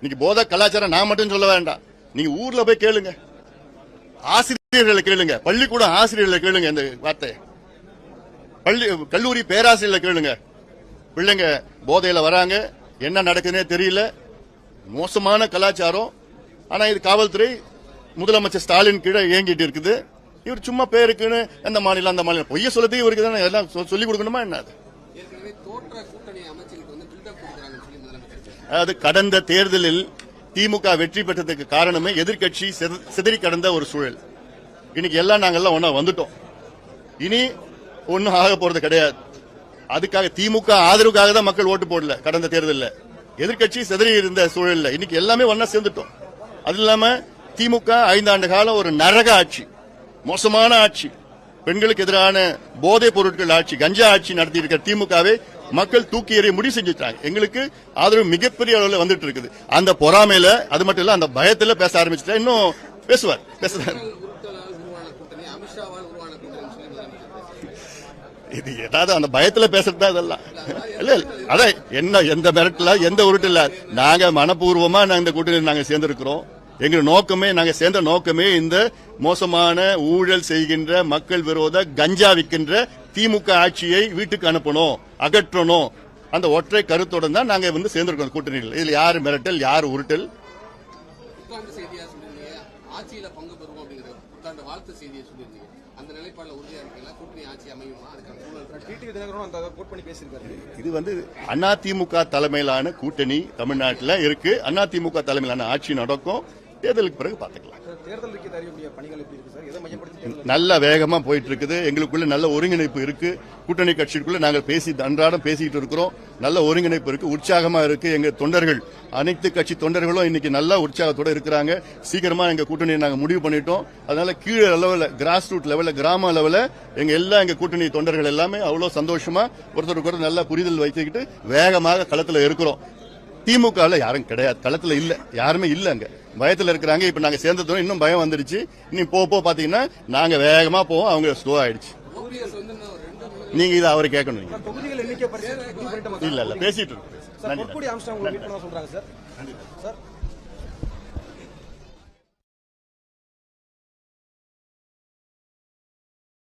இன்னைக்கு போத கலாச்சாரம் நான் மட்டும் சொல்ல வேண்டாம். நீங்க ஊர்ல போய் கேளுங்க. ஆசிரியர்களை கேளுங்க. பள்ளிக்கூட ஆசிரியர்களை கேளுங்க இந்த வார்த்தையை பள்ளி கல்லூரி பேராசிரியர்களை கேளுங்க. பிள்ளைங்க போதையில வராங்க. என்ன நடக்குதுன்னே தெரியல. மோசமான கலாச்சாரம். ஆனா இது காவல்துறை முதலமைச்சர் ஸ்டாலின் கீழே இயங்கிட்டு இருக்குது. இவர் சும்மா பேருக்குன்னு அந்த மாநிலம் அந்த மாநிலம். பொய்ய சொல்லதுக்கு இவருக்கு தானே? எல்லாம் சொ- சொல்லிக் கொடுக்கணுமா என்ன அது ஏற்கனவே தோற்ற கூட்டணி அமைச்சுக்கிட்டு வந்து பில்டப் கொடுக்குறாங்கன்னு சொல்லி முதலமைச்சர் அதாவது கடந்த தேர்தலில் திமுக வெற்றி பெற்றதுக்கு காரணமே எதிர்க்கட்சி சித- சிதறி கடந்த ஒரு சூழல். இன்னைக்கு எல்லாம் நாங்கெல்லாம் ஒன்றா வந்துட்டோம். இனி ஒன்றும் ஆக போறது கிடையாது. அதுக்காக திமுக ஆதரவுக்காக தான் மக்கள் ஓட்டு போடல கடந்த தேர்தலில். எதிர்க்கட்சி சிதறி இருந்த சூழல்ல இன்னைக்கு எல்லாமே ஒன்றா சேர்ந்துட்டோம். அது இல்லாம திமுக ஐந்தாண்டு காலம் ஒரு நரக ஆட்சி. மோசமான ஆட்சி. பெண்களுக்கு எதிரான போதைப் பொருட்கள் ஆட்சி கஞ்சா ஆட்சி நடத்தி இருக்கிற திமுகவை மக்கள் தூக்கி எறிய முடிவு செஞ்சுட்டாங்க. எங்களுக்கு ஆதரவு மிகப்பெரிய அளவில் வந்துட்டு இருக்குது. அந்த பொறாமையில அது மட்டும் இல்ல அந்த பயத்துல பேச ஆரம்பிச்சுட்டா இன்னும் பேசுவார் பேசுறாரு. இது ஏதாவது அந்த பயத்துல பேசுறதா இதெல்லாம். இல்ல இல்ல அதான் என்ன எந்த மிரட்டல எந்த உருட்டு இல்ல நாங்க மனப்பூர்வமா நாங்க இந்த கூட்டணி நாங்க சேர்ந்திருக்கிறோம். எங்க நோக்கமே நாங்க சேர்ந்த நோக்கமே இந்த மோசமான ஊழல் செய்கின்ற மக்கள் விரோத கஞ்சா விற்கின்ற திமுக ஆட்சியை வீட்டுக்கு அனுப்பணும் அகற்றணும். அந்த ஒற்றை கருத்தோட தான் நாங்க வந்து சேர்ந்திருக்கோம் கூட்டணியில். இதுல யாரு மிரட்டல் யாரு உருட்டல்? இது வந்து அதிமுக தலைமையிலான கூட்டணி தமிழ்நாட்டில் இருக்கு. அதிமுக தலைமையிலான ஆட்சி நடக்கும். தேர்தலுக்கு பிறகு பார்த்துக்கலாம். நல்ல வேகமா போயிட்டு இருக்குது எங்களுக்குள்ள நல்ல ஒருங்கிணைப்பு இருக்கு. கூட்டணி கட்சிக்குள்ள நாங்கள் பேசி அன்றாடம் பேசிட்டு இருக்கிறோம். நல்ல ஒருங்கிணைப்பு இருக்கு. உற்சாகமா இருக்கு. எங்க தொண்டர்கள் அனைத்து கட்சி தொண்டர்களும் இன்னைக்கு நல்ல உற்சாகத்தோட இருக்கிறாங்க. சீக்கிரமா எங்க கூட்டணியை நாங்க முடிவு பண்ணிட்டோம். அதனால கீழே லெவல்ல கிராஸ் ரூட் லெவல்ல கிராம லெவல்ல எங்க எல்லா எங்க கூட்டணி தொண்டர்கள் எல்லாமே அவ்வளவு சந்தோஷமா ஒருத்தருக்கு ஒருத்தர் நல்ல புரிதல் வைத்துக்கிட்டு வேகமாக களத்துல இருக்கிறோம். திமுகவில் யாரும் கிடையாது களத்துல இல்ல யாருமே இல்ல அங்க. பயத்துல இருக்கிறாங்க இப்ப நாங்க சேர்ந்ததோட இன்னும் பயம் வந்துருச்சு. இன்னும் போ போ பாத்தீங்கன்னா நாங்க வேகமா போவோம் அவங்க ஸ்லோ ஆயிடுச்சு. நீங்க இதை அவரை கேட்கணும் இல்ல இல்ல பேசிட்டு இருக்கோம். சார் நன்றி